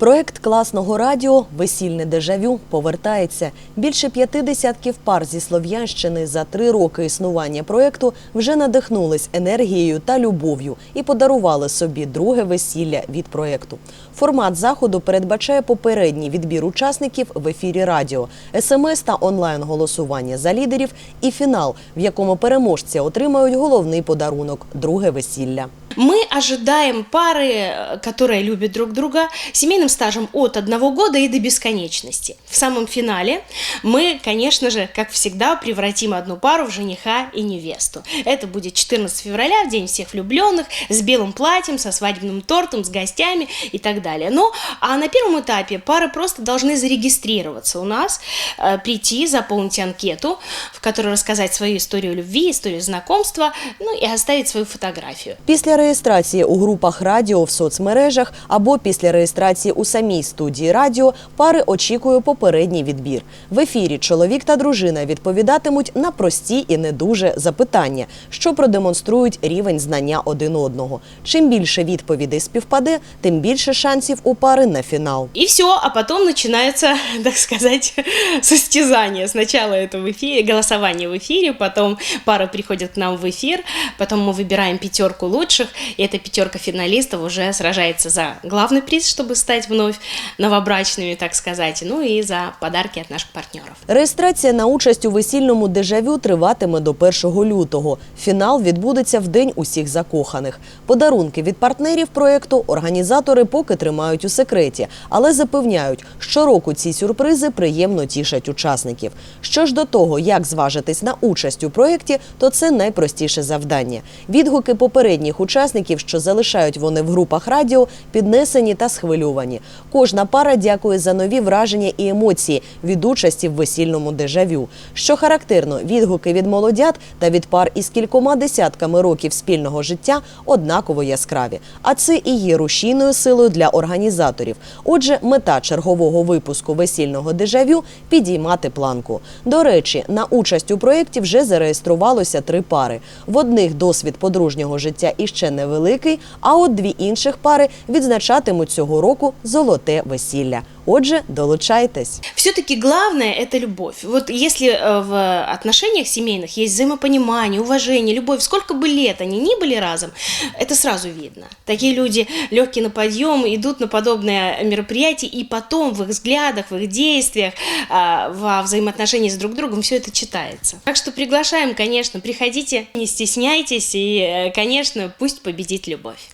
Проект класного радіо Весільне дежавю повертається. Більше п'яти десятків пар зі Слов'янщини за три роки існування проекту вже надихнулись енергією та любов'ю і подарували собі друге весілля від проекту. Формат заходу передбачає попередній відбір учасників в ефірі радіо, смс та онлайн голосування за лідерів і фінал, в якому переможці отримають головний подарунок друге весілля. Мы ожидаем пары, э, которые любят друг друга, семейным стажем от одного года и до бесконечности. В самом финале мы, конечно же, как всегда, превратим одну пару в жениха и невесту. Это будет 14 февраля, в День всех влюбленных, с белым платьем, со свадебным тортом, с гостями и так далее. Ну, а на первом этапе пары просто должны зарегистрироваться у нас, э, прийти, заполнить анкету, в которой рассказать свою историю любви, историю знакомства, ну и оставить свою фотографию. Після реєстрації у групах радіо в соцмережах або після реєстрації у самій студії радіо пари очікує попередній відбір. В ефірі чоловік та дружина відповідатимуть на прості і не дуже запитання, що продемонструють рівень знання один одного. Чим більше відповідей співпаде, тим більше шансів у пари на фінал. И все, а потом начинается, так сказать, состязание. Сначала это в эфире, голосование в эфире, потом пара приходит к нам в эфир, потом мы выбираем пятерку лучших, и эта пятерка финалистов уже сражается за главный приз, чтобы стать вновь новобрачными, так сказать, ну и за подарки от наших партнеров. Реєстрація на участь у весільному дежавю триватиме до 1 лютого. Фінал відбудеться в день усіх закоханих. Подарунки від партнерів проєкту організатори поки тримають у секреті, але запевняють, щороку ці сюрпризи приємно тішать учасників. Що ж до того, як зважитись на участь у проєкті, то це найпростіше завдання. Відгуки попередніх учасників, що залишають вони в групах радіо, піднесені та схвильовані. Кожна пара дякує за нові враження і емоції від участі в весільному дежавю. Що характерно, відгуки від молодят та від пар із кількома десятками років спільного життя однаково яскраві. А це і є рушійною силою для організаторів. Отже, мета чергового випуску весільного дежавю підіймати планку. До речі, на участь у проєкті вже зареєструвалося три пари. В одних досвід подружнього життя іще невеликий, а от дві інших пари відзначатимуть цього року золоте весілля. Отже, долучайтесь. Все-таки главное это любовь. Вот если э, в отношениях семейных есть взаимопонимание, уважение, любовь, сколько бы лет они ни были разом, это сразу видно. Такие люди легкие на подъем, идут на подобное мероприятие, и потом в их взглядах, в их действиях, а, во взаимоотношении с друг другом все это читается. Так что приглашаем, конечно, приходите, не стесняйтесь, и, э, конечно, пусть победит любовь.